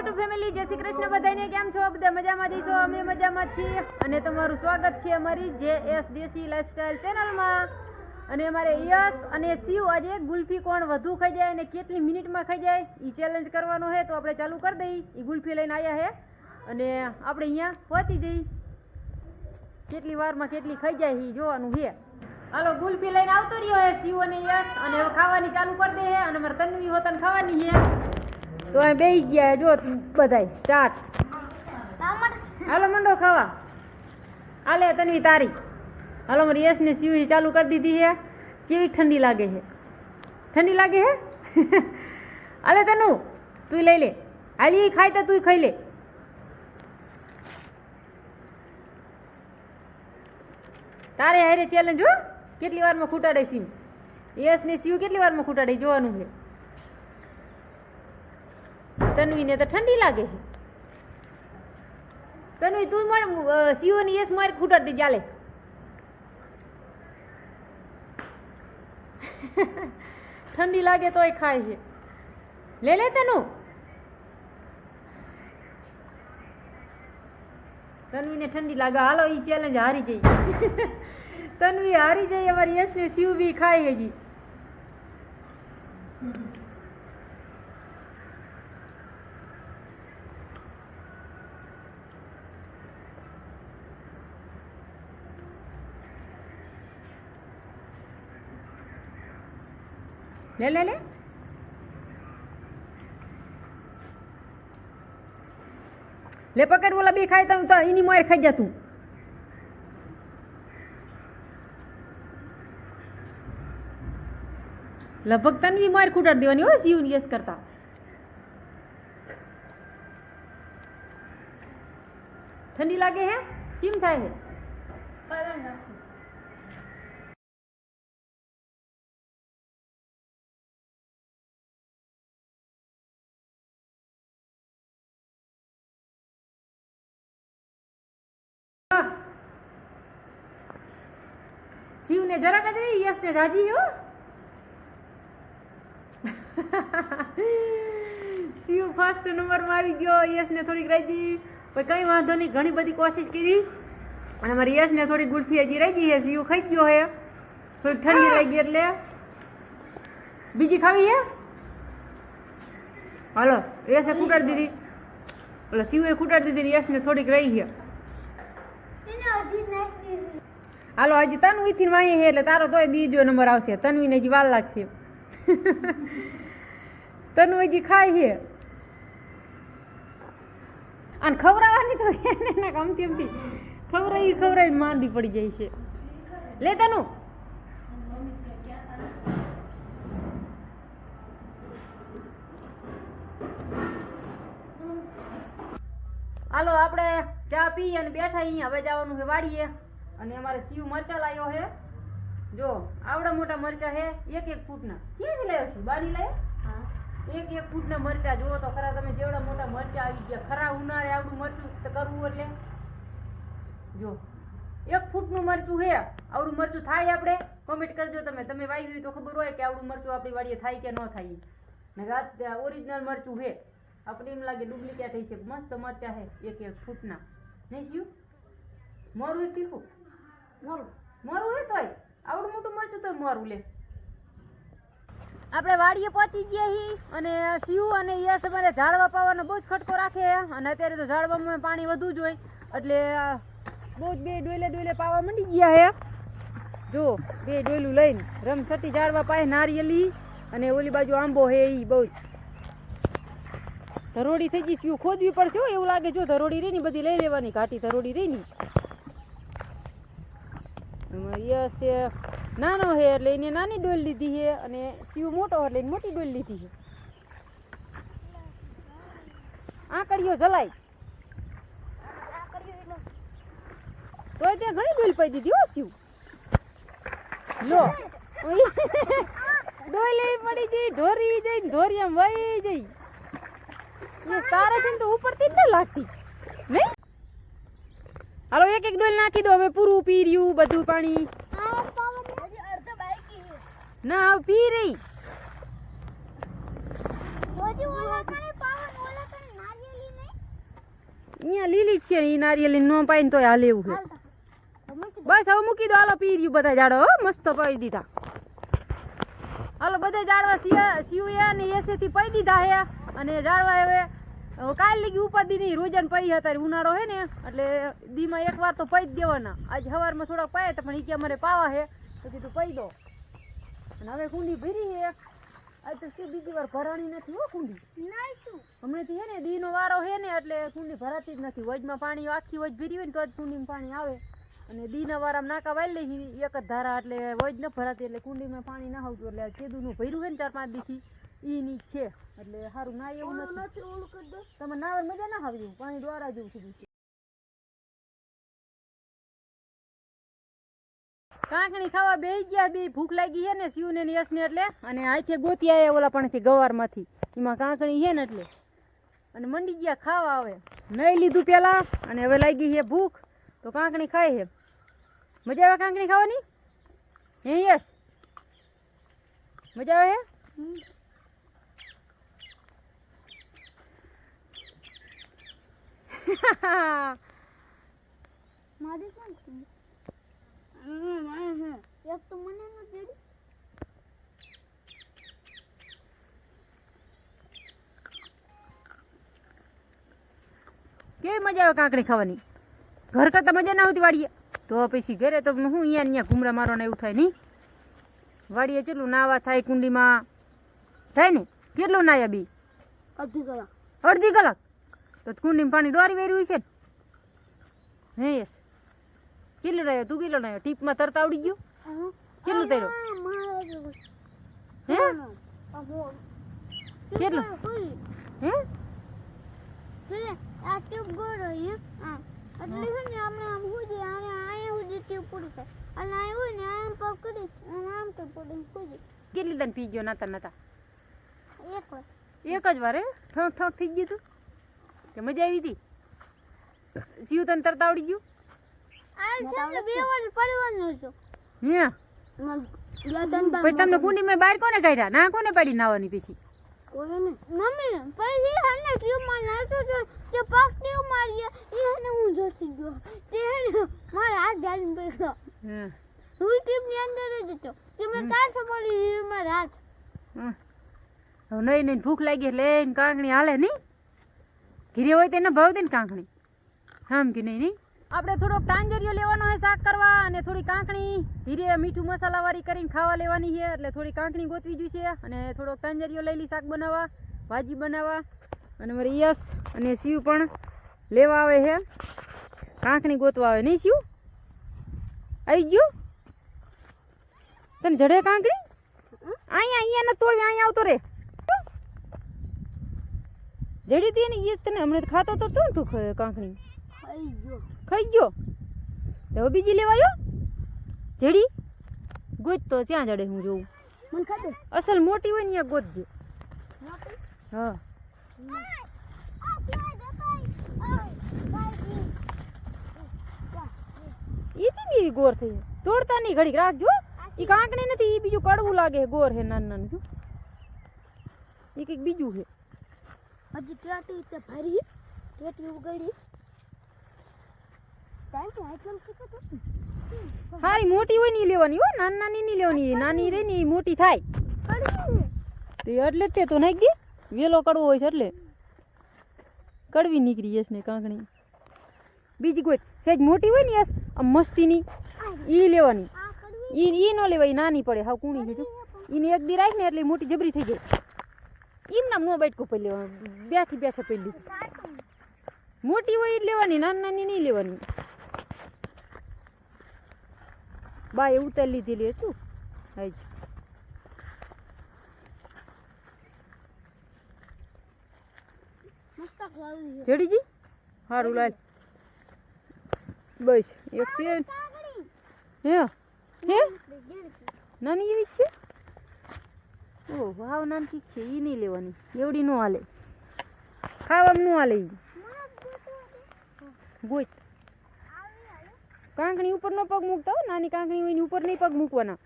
YouTube family જય શ્રી કૃષ્ણ બધાને, કેમ છો? બધા મજામાં જઈશો? અમે મજામાં છીએ. અને તમારું સ્વાગત છે અમારી જે એસ દેસી લાઈફસ્ટાઈલ ચેનલમાં અને અમારે યસ અને શિવ આજે ગુલ્ફી કોણ વધુ ખાઈ જાય અને કેટલી મિનિટમાં ખાઈ જાય એ ચેલેન્જ કરવાનો છે. તો આપણે ચાલુ કરી દઈએ એ ગુલ્ફી લઈને આવ્યા છે. અને આપણે અહીંયા પહોંચી જઈ. કેટલી વારમાં કેટલી ખાઈ જાય એ જોવાનું છે. હાલો, ગુલ્ફી લઈને આવતો રહ્યો હે શિવ અને યસ અને હવે ખાવાની ચાલુ કરી દે હે અને અમારે તન્વી હોતન ખાવાની છે. તો અહીં બેસી ગયા જો બધાય સ્ટાર્ટ હાલો મંડો ખાવા. હાલે તનવી તારી. હાલો મારી યશને સીવી ચાલુ કરી દીધી છે. કેવી ઠંડી લાગે છે? ઠંડી લાગે છે? હાલે તનુ તું લઈ લે. હાલી ખાય તો તું ખાઈ લે. તારે હારે ચેલેન્જ હો. કેટલી વારમાં ખૂટાડે સીમ યશ ને સીવ કેટલી વારમાં ખૂટાડે જોવાનું છે. તન્વીને તો ઠંડી લાગે છે. તન્વી, તું માર સીઓની એસ મારી ખૂટાડતી ચાલે. ઠંડી લાગે તોય ખાય છે. લે લે તનુ. તન્વીને ઠંડી લાગે, હાલો એ ચેલેન્જ હારી જઈ. તન્વી હારી જઈ, અમારી યશને શિવ બી ખાય હજી. લે લે લે. લે, પકડ ઓલા બે ખાય તું એની માર ખાઈ જા તું. લગભગ તનવી માર ખૂટાડી દેવાની હો સીવ યસ કરતા. ઠંડી લાગે હે? કેમ થાય હે? શિવને જરાક જ નહીં યશને રાજી હો. શિવ ફર્સ્ટ નંબરમાં આવી ગયો યશને થોડીક રાજી. પણ કંઈ વાંધો નહીં ઘણી બધી કોશિશ કરી. અને મારી યશને થોડી ગુલ્ફી હજી રહી ગઈ છે શિવ ખાઈ ગયો હે. થોડી ઠંડી લાગી એટલે. બીજી ખાવી હે? હાલો યશે ખૂટાડી દીધી. એટલે શિવે ખૂટાડી દીધી યશને થોડીક રહી છે હાલો, હજી તનથી વાંહી છે એટલે તારો તોય બીજો નંબર આવશે. તનવીને હજી વાર લાગશે. તનુ હજી ખાય છે. અને ખવડાવવાની તો એને ના ગમતી એમથી ખવડાવી ખવડાવી માંદી પડી જાય છે. લે તનુ. હાલો, આપણે ચા પી અને બેઠા અહીંયા હવે જવાનું છે વાડીએ. અને અમારે શિવ મરચા લાવ્યો હે. જો આવડા મોટા મરચા હે એક એક ફૂટના. ક્યાંથી લાવ્યો છે? બાની લાવ્યો એક એક ફૂટના મરચા. જુઓ તો ખરા તમે જેવડા મોટા મરચા આવી ગયા. ખરા ઉનાળે આવડું મરચું તો કરવું એટલે જો એક ફૂટનું મરચું છે આવડું મરચું થાય આપણે કોમેન્ટ કરજો તમે. તમે વાવી હોય તો ખબર હોય કે આવડું મરચું આપણી વાડીએ થાય કે ન થાય. ને રાત ઓરિજિનલ મરચું છે આપણે એમ લાગે ડુપ્લિકેટ થઈ છે મસ્ત મરચા હે એક એક ફૂટના. નહીં શિવ? મોરું તીખું મોરું. મોરું તોય. આવડું મોટું મરચું તોય મોરું લે. આપણે વાડીએ પહોંચી ગયા હી અને શિવ અને યસ અમારે ઝાડવા પાવાનો બહુ જ ખટકો રાખે અને અત્યારે તો ઝાડવામાં પાણી વધુ જ હોય. એટલે બહુ જ બે ડોલે ડોલે પાવા મંડી ગયા હે. જો, બે ડોયલું લઈને રમસટી ઝાડવા પાય નારિયેલી અને ઓલી બાજુ આંબો હે એ બહુ જ. ધરોડી થઈ ગઈ, શિવ ખોદવી પડશે એવું લાગે. જો ધરોડી રહી ને બધી લઈ લેવાની, ઘાટી ધરોડી રહી ની. યશ નાનો છે એટલે નાની ડોલ લીધી છે અને શિવ મોટો એટલે એને મોટી ડોલ લીધી છે આંકડીઓ જલાય તોય ત્યાં ઘણી ડોલ પડી દીધી હો શિવ. લો. ડોલ પડી જઈ ઢોરી જઈ ઢોરી એમ વહી જઈ તારાથી તો ઉપરથી જ ન લાગતી. નહીં? હાલો, એક એક ડોલ નાખી દો, હવે પૂરું પી રહ્યું બધું પાણી. ના, હવે પી રહી. અહીંયા લીલી છે એ નારિયેલી ન પાઈ ને હાલ એવું છે. બસ, હવે મૂકી દો, હાલો, પી રહ્યું બધા હો, મસ્ત પાઈ દીધા. હાલો, બધા ઝાડવા સિયા સિયુએ અને એસેથી પાઈ દીધા હે, અને હવે હવે કાલ લગી ઉપાધિ નહીં રોજન પઈ હતા ઉનાળો હે ને એટલે દીમાં એક વાર તો પઈ જ દેવાના. આજ સવારમાં થોડાક પાયા હતા પણ એ કે અમારે પાવા હે તો કીધું પઈ દો. અને હવે કુંડી ભરી હે. આજ તો શું બીજી વાર ભરાણી નથી હો કુંડી. હમણાંથી હે ને દીનો વારો હે ને એટલે કુંડી ભરાતી જ નથી. વજમાં પાણી આખી વજ ભરી હોય ને તો જ કુંડીમાં પાણી આવે. અને દીના વારામાં નાકા વાળી લઈ એક જ ધારા એટલે વજ ન ભરાતી એટલે કુંડીમાં પાણી ના આવતું. એટલે કેદુનું ભર્યું હે ને ચાર પાંચ દીથી ઈ ની છે. એટલે સારું ના એવું નથી. તમે નાવર મજા ના આવી પાણી દ્વારા જેવું સીધું છે કાંકણી ખાવા બે ગયા બી ભૂખ લાગી છે ને શિવ ને યશ ને એટલે. અને આખે ગોતી આવ્યા ઓલા પણ ગવારમાંથી. એમાં કાંકણી છે ને એટલે. અને મંડી ગયા ખાવા આવે નહીં લીધું પેલા અને હવે લાગી છે ભૂખ. તો કાંકણી ખાય છે. મજા આવે કાંકણી ખાવાની? હે યશ? મજા આવે હે? મારી કોણ છે? એક તો મને ન કેવી મજા આવે કાંકડી ખાવાની? ઘર કરતાં મજા ના આવતી વાડીએ. તો પછી ઘરે તો હું અહીંયા અહીંયા ઘૂમરા ને એવું થાય નહીં. વાડીએ કેટલું નાવા થાય કુંડીમાં. થાય ને? કેટલું નાયા બી? અડધી કલાક. અડધી કલાક? તો કુંડીમાં પાણી ડોરી વેર્યું છે હે યસ કેટલો રહ્યો? તું કેટલો રહ્યો? ટીપમાં તરતા આવડી ગયો? કેટલું તર્યો? હે? કેટલું? હે? આ ટ્યુબ ગોળો આ એટલે છે ને આપણે આમ સુધી આને આયા ટ્યુબ પૂરી થાય અને આ ને આમ પગ કરી અને આમ તો કેટલી દાન પી ગયો? નાતા નાતા. એક વાર. એક જ વાર હે? ઠોક ઠોક થઈ ગયું તું? કે મજા આવી હતી? શિવ તને તરતા આવડી ગયું? આ છે ને બે વાર પડવાનું હતું હે? પછી તમને કુંડીમાં બહાર કોને કાઢ્યા? ના કોને પાડી નાવાની પછી? મમ્મી પછી હને ટ્યુબમાં તો તે પગ ટ્યુબ મારી એ હું જોતી ગયો. તે મારા હાથ જાડીને બેઠો. હે. હું ટ્યુબ અંદર જ હતો. તે મેં પડી મારા હાથ. હમ. હવે નહીં નહીં ભૂખ લાગી એટલે કાંગણી હાલે નહીં ઘીરે હોય તેને દે ને કાંકણી. હમ કે નહીં નહીં? આપણે થોડોક ટાંજરિયો લેવાનો છે શાક કરવા અને થોડી કાંકણી. ધીરે મીઠું મસાલાવાળી કરીને ખાવા લેવાની છે એટલે થોડી કાંકણી ગોતવી જોઈશે અને થોડોક ટાંજરિયો લઈ લઈ શાક બનાવવા ભાજી બનાવવા. અને મારી યશ અને શિવ પણ લેવા આવે છે. કાંકણી ગોતવા આવે. નહીં શિવ? આવી ગયું? તને જડે કાંકણી? અહીંયા અહીંયા ન તોડી અહીંયા આવતો રે. જેડી તી ને એ તને હમણાં ખાતો તો તું તું કાંકણી? ખાઈ ગયો. ખાઈ ગયો? તો બીજી લેવાયો જડી? ગોત તો ત્યાં જડે હું જોઉં. મને ખાતે અસલ મોટી હોય ને ત્યાં ગોતજે હા. એ છે એવી ગોર થઈ તોડતા નહીં ઘડીક રાખજો એ કાંકણી નથી એ બીજું કડવું લાગે ગોર હે નાનું નાનું જો. એ કંઈક બીજું છે હજી ટેટી રીતે ભરી ટેટી ઉગાડી? હારી મોટી હોયની લેવાની હો નાની નાની નહીં લેવાની નાની રે ને મોટી થાય. તે એટલે તે તો નાખી દે. વેલો કડવો હોય છે એટલે. કડવી નીકળી જશે ને કાંકણી. બીજી કોઈ સહેજ મોટી હોય ને યસ આમ મસ્તીની ઈ લેવાની. ઈ ઈ ન લેવાય નાની પડે. હાવ કુણી બીજું ઈને એક દી રાખ ને એટલે મોટી જબરી થઈ જાય. એમ નામ નો બાઈટકો પડી લેવાનું બેઠી બેઠે પડી લીધી મોટી હોય એ લેવાની નાની નાની નહીં લેવાની. બાય ઉતારી લીધેલી હતું. હાઈ જડીજી? સારું લાલ. બસ એક છે. હે? હે? નાની એવી છે? ઓ વાવ નાની છે એ નહીં લેવાની. એવડી નો હાલે. ખાવામાં નો હાલે ગોત કાંકણી ઉપર નો પગ મૂકતા હો, નાની કાંકણી હોય ઉપર નહીં પગ મૂકવાના.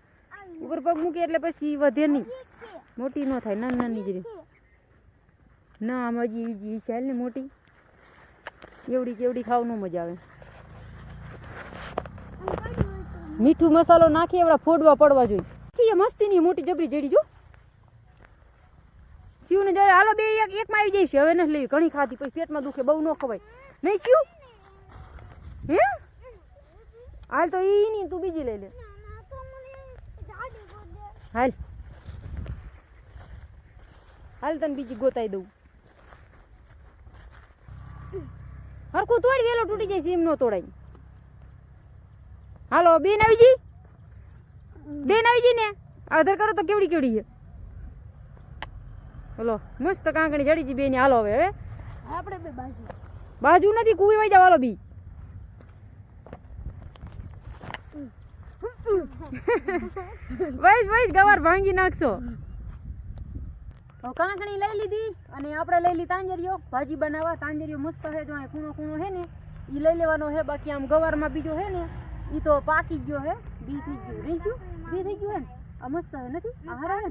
ઉપર પગ મૂકે એટલે પછી વધે નહીં. મોટી ન થાય, નાની નાની જ ના, આમ હજી હજી ચાલ ને મોટી. એવડી કેવડી ખાવું ન મજા આવે. મીઠું મસાલો નાખી, એવડા ફોડવા પડવા જોઈએ. મસ્તી ની મોટી જબરી જડી જો. શિવને જડે હાલો બે એક, એકમાં આવી જઈશ. હવે નથી લેવી. ઘણી ખાધી, પછી પેટમાં દુખે, બહુ ન ખવાય. નહીં શિવ? હે? હાલ તો ઈ નહીં, તું બીજી લઈ લે. હાલ. હાલ તને બીજી ગોતાઈ દઉં. હરખું તોડ, વેલો તૂટી જાય છે એમ નો તોડાય. હાલો, બેન આવી જી બેન આવી જી ને? આધાર કરો તો કેવડી કેવડી છે? બોલો મસ્ત કાંકણી જડી જી બેની. હાલો હવે હવે આપણે બે બાજુ. બાજુ નથી કુવી વાઈ જાવ હાલો બી. વૈજ વૈજ ગવાર ભાંગી નાખશો. કાંકણી લઈ લીધી અને આપણે લઈ લીધી તાંજરીઓ. ભાજી બનાવવા તાંજરીઓ મસ્ત છે જો ખૂણો ખૂણો છે ને એ લઈ લેવાનો છે. બાકી આમ ગવારમાં બીજો છે ને એ તો પાકી ગયો છે. બી થઈ ગયું. રહી ગયું બી થઈ ગયું હે ને આ મસ્ત નથી? આ હારા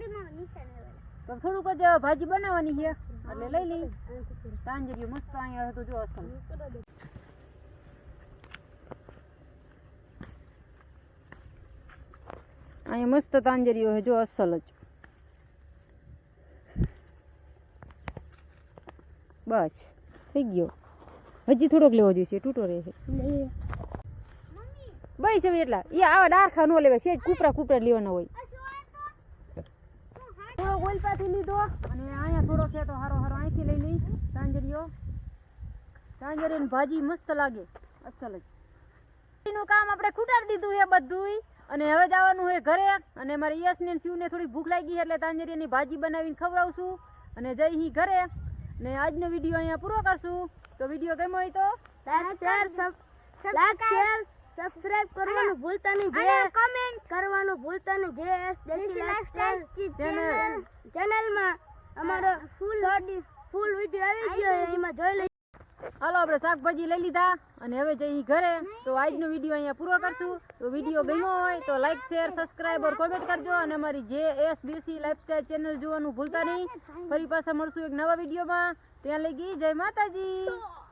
તો થોડુંક જ ભાજી બનાવવાની છે. એટલે લઈ લઈ તાંજરીઓ મસ્ત અહીંયા હતું જો અસલ. અહીંયા મસ્ત તાંજરીઓ છે જો અસલ જ. બસ થઈ ગયો. હજી થોડોક લેવો જોઈશે તૂટો રહે છે. બસ હવે એટલા. એ આવા ડારખા ન લેવા છે કૂપરા કૂપરા લેવાના હોય. થોડો લીધો. અને અહીંયા થોડો છે તો હારો હારો અહીંથી લઈ લઈ. તાંજરીઓ તાંજરીની ભાજી મસ્ત લાગે. અસલ જ. નું કામ આપણે ખૂટાડી દીધું એ બધુંય. અને હવે જવાનું હોય ઘરે. અને મારે યશને ને શિવને થોડી ભૂખ લાગી એટલે તાંજરીની ભાજી બનાવીને ખવડાવશું. અને જઈ હી ઘરે. ને આજનો વીડિયો અહીંયા પૂરો કરશું. તો વીડિયો ગમ્યો હોય તો લાઈક શેર શેર સબસ્ક્રાઇબ કરવાનું ભૂલતા નહીં. જે કમેન્ટ કરવાનું ભૂલતા નહીં. જે એસ દેશી લાઈફસ્ટાઈલ ચેનલ. ચેનલમાં અમારો ફૂલ ફૂલ વિડિયો આવી ગયો એમાં જોઈ લઈ. હાલો આપણે શાકભાજી લઈ લીધા અને હવે જઈ ઘરે. તો આજનો વીડિયો અહીંયા પૂરો કરશું. તો વીડિયો ગમ્યો હોય તો like share subscribe or comment કરજો અને અમારી જે એસ દેશી લાઈફસ્ટાઈલ ચેનલ જોવાનું ભૂલતા નહીં. ફરી પાછા મળશું એક નવા વિડીયોમાં ત્યાં લઈ ગઈ. જય માતાજી.